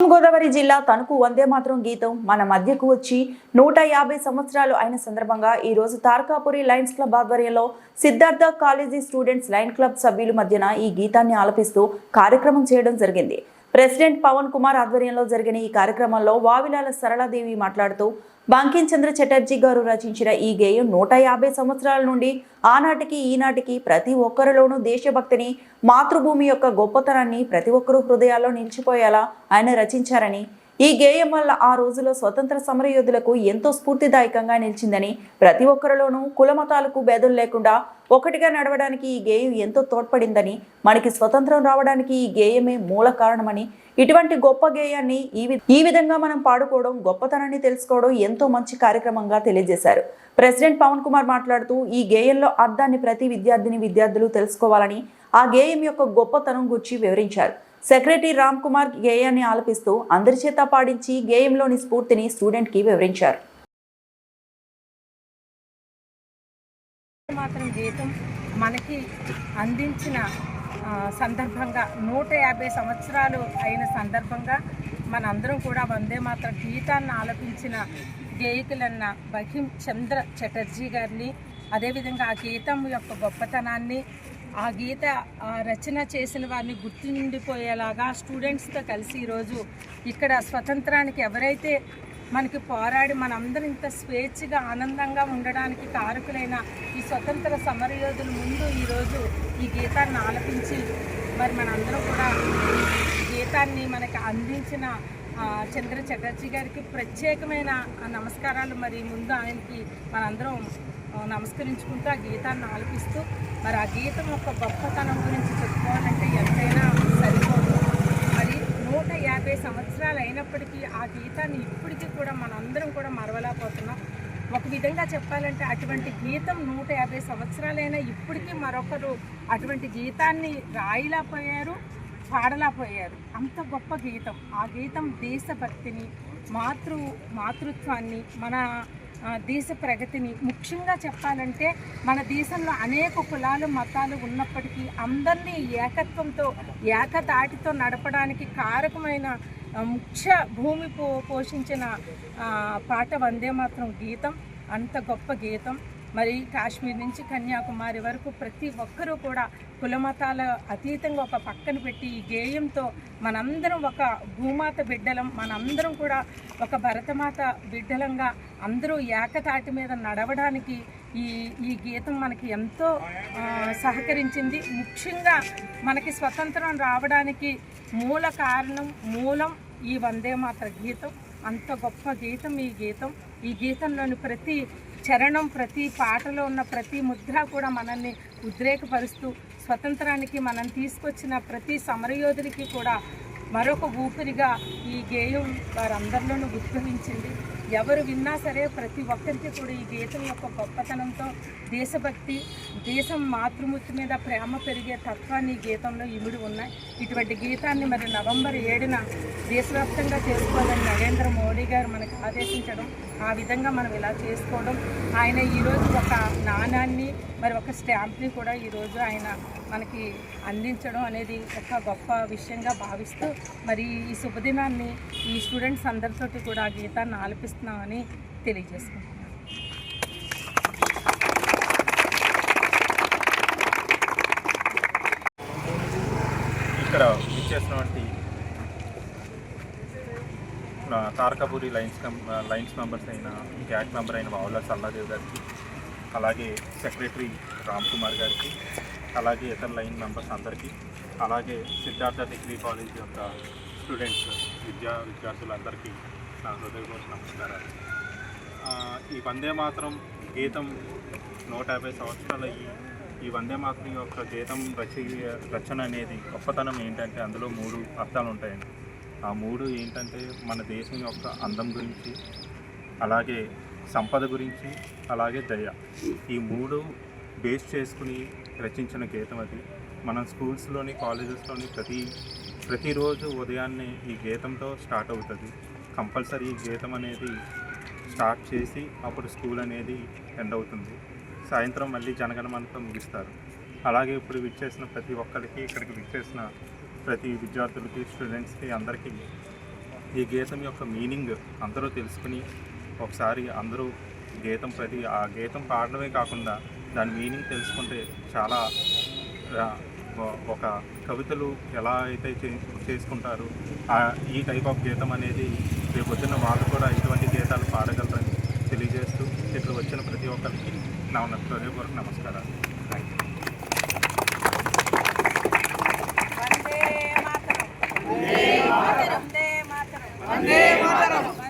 గోదావరి జిల్లా తణుకు వందే మాత్రం గీతం మన మధ్యకు వచ్చి నూట యాభై సంవత్సరాలు అయిన సందర్భంగా ఈ రోజు తారకాపురి లయన్స్ క్లబ్ ఆధ్వర్యంలో Siddhartha college students lion club సభ్యుల మధ్యన ఈ గీతాన్ని ఆలపిస్తూ కార్యక్రమం చేయడం జరిగింది. ప్రెసిడెంట్ పవన్ కుమార్ ఆధ్వర్యంలో జరిగిన ఈ కార్యక్రమంలో వావిలాల సరళాదేవి మాట్లాడుతూ బంకిం చంద్ర చటర్జీ గారు రచించిన ఈ గేయం నూట యాభై సంవత్సరాల నుండి ఆనాటికి ఈనాటికి ప్రతి ఒక్కరిలోనూ దేశభక్తిని మాతృభూమి యొక్క గొప్పతనాన్ని ప్రతి ఒక్కరూ హృదయాల్లో నిలిచిపోయేలా ఆయన రచించారని ఈ గేయం వల్ల ఆ రోజులో స్వతంత్ర సమరయోధులకు ఎంతో స్ఫూర్తిదాయకంగా నిలిచిందని ప్రతి ఒక్కరిలోనూ కులమతాలకు భేదం లేకుండా ఒకటిగా నడవడానికి ఈ గేయం ఎంతో తోడ్పడిందని మనకి స్వతంత్రం రావడానికి ఈ గేయమే మూల కారణమని ఇటువంటి గొప్ప గేయాన్ని ఈ వి- ఈ విధంగా మనం పాడుకోవడం గొప్పతనాన్ని తెలుసుకోవడం ఎంతో మంచి కార్యక్రమంగా తెలియజేశారు. ప్రెసిడెంట్ పవన్ కుమార్ మాట్లాడుతూ ఈ గేయంలో అర్థాన్ని ప్రతి విద్యార్థిని విద్యార్థులు తెలుసుకోవాలని ఆ గేయం యొక్క గొప్పతనం గురించి వివరించారు. సెక్రటరీ రామ్ కుమార్ గేయాన్ని ఆలపిస్తూ అందరి చేత పాడించి గేయంలోని స్ఫూర్తిని స్టూడెంట్కి వివరించారు. మాత్రం గీతం మనకి అందించిన సందర్భంగా నూట యాభై సంవత్సరాలు అయిన సందర్భంగా మనందరం కూడా వందే మాత్రం గీతాన్ని ఆలపించిన గేయకులన్న బహిం చంద్ర చటర్జీ గారిని అదేవిధంగా ఆ గీతం యొక్క గొప్పతనాన్ని ఆ గీత రచన చేసిన వారిని గుర్తుండిపోయేలాగా స్టూడెంట్స్తో కలిసి ఈరోజు ఇక్కడ స్వతంత్రానికి ఎవరైతే మనకి పోరాడి మనందరం ఇంత స్వేచ్ఛగా ఆనందంగా ఉండడానికి కారకులైన ఈ స్వతంత్ర సమరయోధుల ముందు ఈరోజు ఈ గీతాన్ని ఆలపించి మరి మనందరం కూడా గీతాన్ని మనకి అందించిన చంద్ర చటర్జీ గారికి ప్రత్యేకమైన నమస్కారాలు. మరి ముందు ఆయనకి మనందరం నమస్కరించుకుంటూ ఆ గీతాన్ని ఆలపిస్తూ మరి ఆ గీతం యొక్క గొప్పతనం గురించి చెప్పుకోవాలంటే ఎంతైనా సరిపోదు. మరి నూట యాభై సంవత్సరాలు అయినప్పటికీ ఆ గీతాన్ని ఇప్పటికీ కూడా మనందరం కూడా మరవలేకపోతున్నాం. ఒక విధంగా చెప్పాలంటే అటువంటి గీతం నూట యాభై సంవత్సరాలైనా ఇప్పటికీ మరొకరు అటువంటి గీతాన్ని రాయలేకపోయారు పాడలేకపోయారు. అంత గొప్ప గీతం. ఆ గీతం దేశభక్తిని మాతృ మాతృత్వాన్ని మన దేశ ప్రగతిని. ముఖ్యంగా చెప్పాలంటే మన దేశంలో అనేక కులాలు మతాలు ఉన్నప్పటికీ అందరినీ ఏకత్వంతో ఏకతాటితో నడపడానికి కారకమైన ముఖ్య భూమి పో పోషించిన పాట వందే మాత్రం గీతం. అంత గొప్ప గీతం. మరి కాశ్మీర్ నుంచి కన్యాకుమారి వరకు ప్రతి ఒక్కరూ కూడా కులమతాల అతీతంగా ఒక పక్కన పెట్టి ఈ గేయంతో మనందరం ఒక భూమాత బిడ్డలం మనందరం కూడా ఒక భరతమాత బిడ్డలంగా అందరూ ఏకతాటి మీద నడవడానికి ఈ ఈ గీతం మనకి ఎంతో సహకరించింది. ముఖ్యంగా మనకి స్వతంత్రం రావడానికి మూల కారణం మూలం ఈ వందే మాత్ర గీతం. అంత గొప్ప గీతం ఈ గీతం. ఈ గీతంలోని ప్రతి చరణం ప్రతి పాటలో ఉన్న ప్రతి ముద్ర కూడా మనల్ని ఉద్రేకపరుస్తూ స్వతంత్రానికి మనం తీసుకొచ్చిన ప్రతి సమరయోధుడికి కూడా మరొక ఊపిరిగా ఈ గేయం వారందరిలోనూ ఉద్భవించింది. ఎవరు విన్నా సరే ప్రతి ఒక్కరికి కూడా ఈ గీతం యొక్క గొప్పతనంతో దేశభక్తి దేశం మాతృమూర్తి మీద ప్రేమ పెరిగే తత్వాన్ని ఈ గీతంలో ఇమిడి ఉన్నాయి. ఇటువంటి గీతాన్ని మరి నవంబర్ ఏడున దేశవ్యాప్తంగా చేసుకోవాలని నరేంద్ర మోడీ గారు మనకు ఆదేశించడం ఆ విధంగా మనం ఇలా చేసుకోవడం ఆయన ఈరోజు ఒక నాణాన్ని మరి ఒక స్టాంప్ని కూడా ఈరోజు ఆయన మనకి అందించడం అనేది ఒక గొప్ప విషయంగా భావిస్తూ మరి ఈ శుభదినాన్ని ఈ స్టూడెంట్స్ అందరితోటి కూడా ఆ గీతాన్ని ఆలపిస్తున్నామని తెలియజేసుకుంటున్నాను ఇక్కడ ఇచ్చేసినటువంటి తారకపూరి లైన్స్ లైన్స్ మెంబర్స్ అయిన గ్యాక్ మెంబర్ అయిన వావుల సల్లాదేవ్ గారికి అలాగే సెక్రటరీ రామ్ కుమార్ గారికి అలాగే ఇతర లైన్ మెంబర్స్ అందరికీ అలాగే సిద్ధార్థ డిగ్రీ కాలేజ్ యొక్క స్టూడెంట్స్ విద్యా విద్యార్థులందరికీ నా హృదయపూర్వక నమస్కారాలు. ఈ వందే మాత్రం గీతం నూట యాభై సంవత్సరాలు అయ్యి ఈ వందే మాత్రం యొక్క గీతం రచ రచన అనేది గొప్పతనం ఏంటంటే అందులో మూడు అర్థాలు ఉంటాయండి. ఆ మూడు ఏంటంటే మన దేశం యొక్క అందం గురించి అలాగే సంపద గురించి అలాగే దయ. ఈ మూడు బేస్ చేసుకుని రచించిన గీతం అది. మనం స్కూల్స్లోని కాలేజెస్లోని ప్రతి ప్రతిరోజు ఉదయాన్నే ఈ గీతంతో స్టార్ట్ అవుతుంది. కంపల్సరీ గీతం అనేది స్టార్ట్ చేసి అప్పుడు స్కూల్ అనేది ఎండ్ అవుతుంది. సాయంత్రం మళ్ళీ జనగణమనతో ముగిస్తారు. అలాగే ఇప్పుడు విచ్చేసిన ప్రతి ఒక్కరికి ఇక్కడికి విచ్చేసిన ప్రతి విద్యార్థులకి స్టూడెంట్స్కి అందరికీ ఈ గీతం యొక్క మీనింగ్ అందరూ తెలుసుకుని ఒకసారి అందరూ గీతం ప్రతి ఆ గీతం పాడడమే కాకుండా దాని మీనింగ్ తెలుసుకుంటే చాలా ఒక కవితలు ఎలా అయితే చే- చేసుకుంటారు ఈ టైప్ ఆఫ్ గీతం అనేది రేపు వచ్చిన వాళ్ళు కూడా ఇటువంటి గీతాలు పాడగలరని తెలియజేస్తూ ఇక్కడ వచ్చిన ప్రతి ఒక్కరికి నా హృదయపూర్వక నమస్కారాలు.